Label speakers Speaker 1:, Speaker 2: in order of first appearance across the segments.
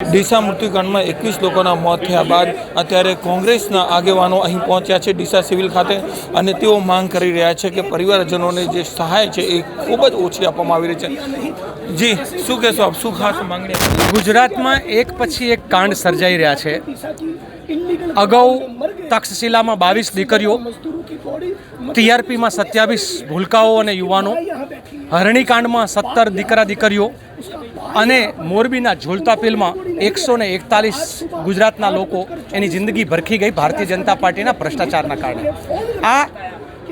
Speaker 1: ડીસા મૃત્યુકાંડમાં એકવીસ લોકોના મોત થયા બાદ અત્યારે કોંગ્રેસના આગેવાનો અહીં પહોંચ્યા છે ડીસા સિવિલ ખાતે અને તેઓ માંગ કરી રહ્યા છે કે પરિવારજનોને જે સહાય છે એ ખૂબ જ ઓછી આપવામાં આવી રહી છે. જી, શું કહેશો આપ? શું ખાસ માંગણી
Speaker 2: ગુજરાતમાં એક પછી એક કાંડ સર્જાઈ રહ્યા છે. અગાઉ તક્ષશિલામાં બાવીસ દીકરીઓ, ટીઆરપીમાં સત્યાવીસ ભૂલકાઓ અને યુવાનો, હરણીકાંડમાં સત્તર દીકરા દીકરીઓ અને મોરબીના ઝોલતા પિલમાં એકસો ને એકતાલીસ ગુજરાતના લોકો એની જિંદગી ભરખી ગઈ ભારતીય જનતા પાર્ટીના ભ્રષ્ટાચારના કારણે. આ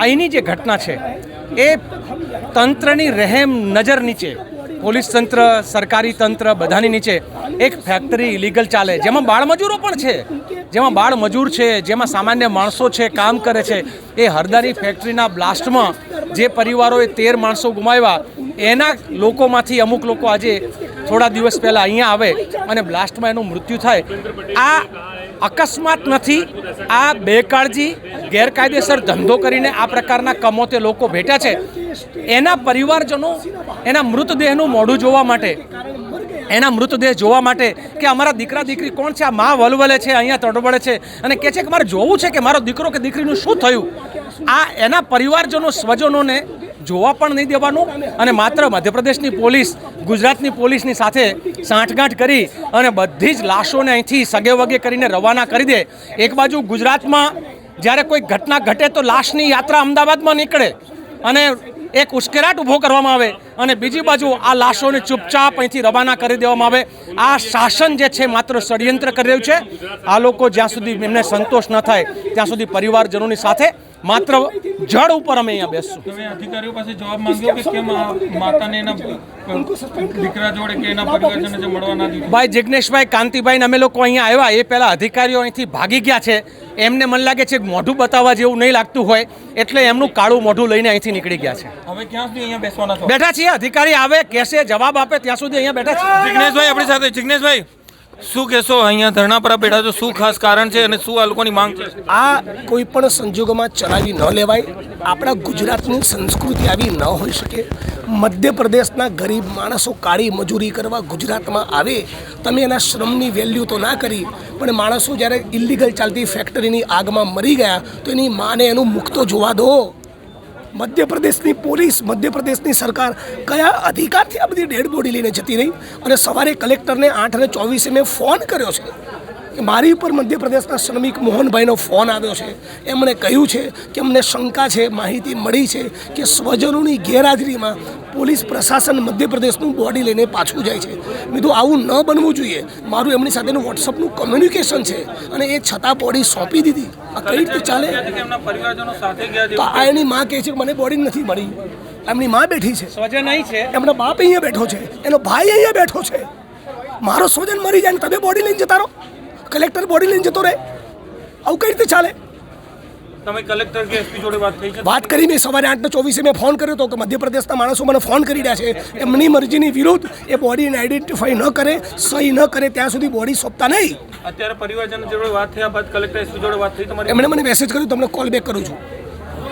Speaker 2: અહીંની જે ઘટના છે, એ તંત્રની રહેમ નજર નીચે, પોલીસ તંત્ર, સરકારી તંત્ર બધાની નીચે એક ફેક્ટરી ઇલીગલ ચાલે. જેમાં બાળમજૂરો પણ છે. જેમાં બાળમજૂર છે, જેમાં સામાન્ય માણસો છે, કામ કરે છે. એ હરદારી ફેક્ટરીના બ્લાસ્ટમાં જે પરિવારોએ તેર માણસો ગુમાવ્યા, એના લોકોમાંથી અમુક લોકો આજે થોડા દિવસ પહેલાં અહીંયા આવે અને બ્લાસ્ટમાં એનું મૃત્યુ થાય. આ અકસ્માત નથી, આ બેકાળજી ગેરકાયદેસર ધંધો કરીને આ પ્રકારના કમોતે લોકો ભેટ્યા છે. એના પરિવારજનો એના મૃતદેહનું મોઢું જોવા માટે, એના મૃતદેહ જોવા માટે કે અમારા દીકરા દીકરી કોણ છે, આ મા વલવલે છે, અહીંયા તડબડે છે અને કહે છે કે મારે જોવું છે કે મારો દીકરો કે દીકરીનું શું થયું? આ એના પરિવારજનો સ્વજનોને જોવા પણ નહીં દેવાનું અને માત્ર મધ્યપ્રદેશની પોલીસ, ગુજરાતની પોલીસની સાથે સાંઠગાંઠ કરી અને બધી જ લાશોને અહીંથી સગે વગે કરીને રવાના કરી દે. એક બાજુ ગુજરાતમાં જ્યારે કોઈ ઘટના ઘટે તો લાશની યાત્રા અમદાવાદમાં નીકળે અને એક ઉશ્કેરાટ ઊભો કરવામાં આવે અને બીજી બાજુ આ લાશોને ચૂપચાપ અહીંથી રવાના કરી દેવામાં આવે. આ શાસન જે છે માત્ર ષડયંત્ર કરી રહ્યું છે. આ લોકો જ્યાં સુધી એમને સંતોષ ન થાય, ત્યાં સુધી પરિવારજનોની સાથે માત્ર જળ ઉપર અમે અહીંયા બેસશું.
Speaker 1: તમે અધિકારીઓ પાસે જવાબ માંગ્યો કે કેમ માતાને એના દીકરા જોડે કે એના પરિવારજનને જે મળવા ના દીધું?
Speaker 2: ભાઈ જિગ્નેશભાઈ કાંતિભાઈ અમે લોકો અહીંયા આવ્યા. એ પહેલા અધિકારીઓ અહીંથી ભાગી ગયા છે. એમને મને લાગે છે મોઢું બતાવવા જેવું નહીં લાગતું હોય એટલે એમનું કાળું મોઢું લઈને અહીંથી નીકળી ગયા છે.
Speaker 1: હવે ક્યાં સુધી અહીંયા બેસવાના છો?
Speaker 2: બેઠા છીએ. અધિકારી આવે કેસે જવાબ આપે ત્યાં સુધી અહીંયા બેઠા છીએ.
Speaker 1: જિગ્નેશભાઈ આપણી સાથે. જિગ્નેશભાઈ શું કહેશો? અહીંયા ધરણા પર બેઠા છો. શું ખાસ કારણ છે અને શું આ લોકોની માંગ છે?
Speaker 3: આ કોઈ પણ સંજોગોમાં ચલાવી ન લેવાય. આપણા ગુજરાતની સંસ્કૃતિ આવી ન હોઈ શકે. મધ્યપ્રદેશના ગરીબ માણસો કાળી મજૂરી કરવા ગુજરાતમાં આવે, તમે એના શ્રમની વેલ્યુ તો ના કરી, પણ માણસો જ્યારે ઇલીગલ ચાલતી ફેક્ટરીની આગમાં મરી ગયા, તો એની માને એનું મુખ તો જોવા દો. મધ્યપ્રદેશની પોલીસ, મધ્યપ્રદેશની સરકાર કયા અધિકારથી આ બધી ડેડ બોડી લઈને જતી રહી? અને સવારે કલેક્ટરને આઠ અને ચોવીસે મેં ફોન કર્યો છે કે મારી ઉપર મધ્યપ્રદેશના શ્રમિક મોહનભાઈનો ફોન આવ્યો છે. એમણે કહ્યું છે કે અમને શંકા છે, માહિતી મળી છે કે સ્વજનોની ગેરહાજરીમાં પોલીસ પ્રશાસન મધ્યપ્રદેશનું બોડી લઈને પાછું જાય છે. મેં આવું ન બનવું જોઈએ. મારું એમની સાથેનું વોટ્સઅપનું કમ્યુનિકેશન છે. અને એ છતાં બોડી સોંપી દીધી. આ કઈ રીતે ચાલે? તો આ એની માં કહે છે કે મને બોડી નથી મળી. એમની માં બેઠી છે.
Speaker 2: સ્વજન અહીં છે?
Speaker 3: એમનો બાપ અહીંયા બેઠો છે. એનો ભાઈ અહીંયા બેઠો છે. મારો સ્વજન મરી જાય ને તમે બોડી લઈને જતા રહો. કલેક્ટર બોડી લઈને જતો રહે. આવું કઈ રીતે ચાલે?
Speaker 1: તમે કલેક્ટર કે એસપી જોડે વાત થઈ છે?
Speaker 3: વાત કરી મેં સવારે આઠને ચોવીસે મેં ફોન કર્યો હતો કે મધ્યપ્રદેશના માણસો મને ફોન કરી રહ્યા છે. એમની મરજીની વિરુદ્ધ એ બોડીને આઈડેન્ટિફાઈ ન કરે સહી ન કરે ત્યાં સુધી બોડી સોંપતા નહીં.
Speaker 1: અત્યારે પરિવારજનો જોડે વાત થયા બાદ કલેક્ટર એસપી જોડે વાત થઈ તમારી?
Speaker 3: એમણે મને મેસેજ કર્યો તમને કોલ બેક કરું છું.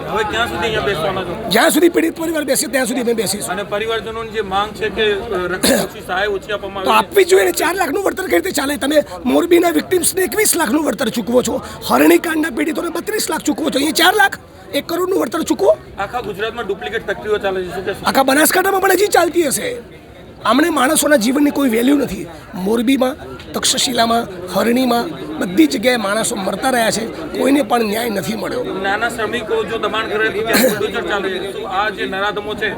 Speaker 1: હવે ક્યાં સુધી અહીંયા બેસવાના છો?
Speaker 3: જ્યાં સુધી પીડિત પરિવાર બેસે ત્યાં સુધી અમે બેસીશું.
Speaker 1: અને પરિવારજનોની જે માંગ છે કે રકમ સહાય ઓછી આપવામાં
Speaker 3: તો આપવી જોઈએ ચાર લાખનું વળતર કઈ રીતે ચાલે? તમે મોરબીના વિક્ટિમ્સને એકવીસ લાખનું વળતર ચૂકવો છો. હરણીકાંડના પીડિતોને બત્રીસ લાખ ચૂકવો છો. અહીંયા ચાર લાખ એક કરોડનું વળતર ચૂકવો.
Speaker 1: આખા ગુજરાતમાં ડુપ્લિકેટ ફેક્ટરીઓ ચાલે છે.
Speaker 3: આખા બનાસકાંઠામાં પણ હજી ચાલતી હશે. આમણે માણસોના જીવનની કોઈ વેલ્યુ નથી. મોરબીમાં તક્ષશિલામાં હરણીમાં બધી જગ્યાએ માણસો મરતા રહ્યા છે. કોઈને પણ ન્યાય નથી મળ્યો.
Speaker 1: નાના શ્રમિકો જો દબાણ કરે તો ત્યાં બુલડોઝર ચાલે છે. શું આ જે નરાધમો છે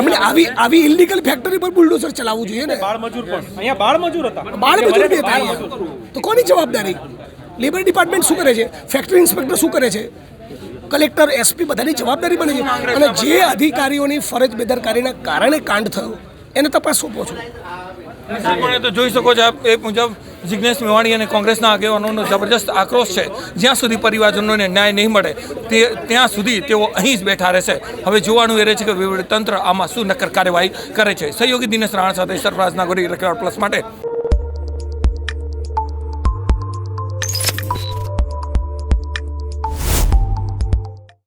Speaker 3: એમણે આવી આવી ઇલીગલ ફેક્ટરી પર બુલડોઝર ચલાવવું જોઈએ ને?
Speaker 2: બાળ મજૂર પણ. અહીંયા બાળ મજૂર હતા
Speaker 3: બાળ મજૂર હતા તો કોની જવાબદારી? લેબર ડિપાર્ટમેન્ટ શું કરે છે? ફેક્ટરી ઇન્સ્પેક્ટર શું કરે છે? કલેક્ટર એસપી બધાની જવાબદારી બને છે. અને જે અધિકારીઓની ફરજ બેદરકારીના કારણે કાંડ થયો એને તપાસ સોંપો છો.
Speaker 1: તો જોઈ શકો છો આપ એ મુજબ જિજ્ઞેશ મેવાણી અને કોંગ્રેસના આગેવાનોનો જબરજસ્ત આક્રોશ છે. જ્યાં સુધી પરિવારજનોને ન્યાય નહીં મળે, તે ત્યાં સુધી તેઓ અહીં જ બેઠા રહેશે. હવે જોવાનું એ રહે છે કે તંત્ર આમાં શું નક્કર કાર્યવાહી કરે છે. સહયોગી દિનેશ રાણા સાથે સરફરાજ નાગોરી રેકોર્ડ પ્લસ માટે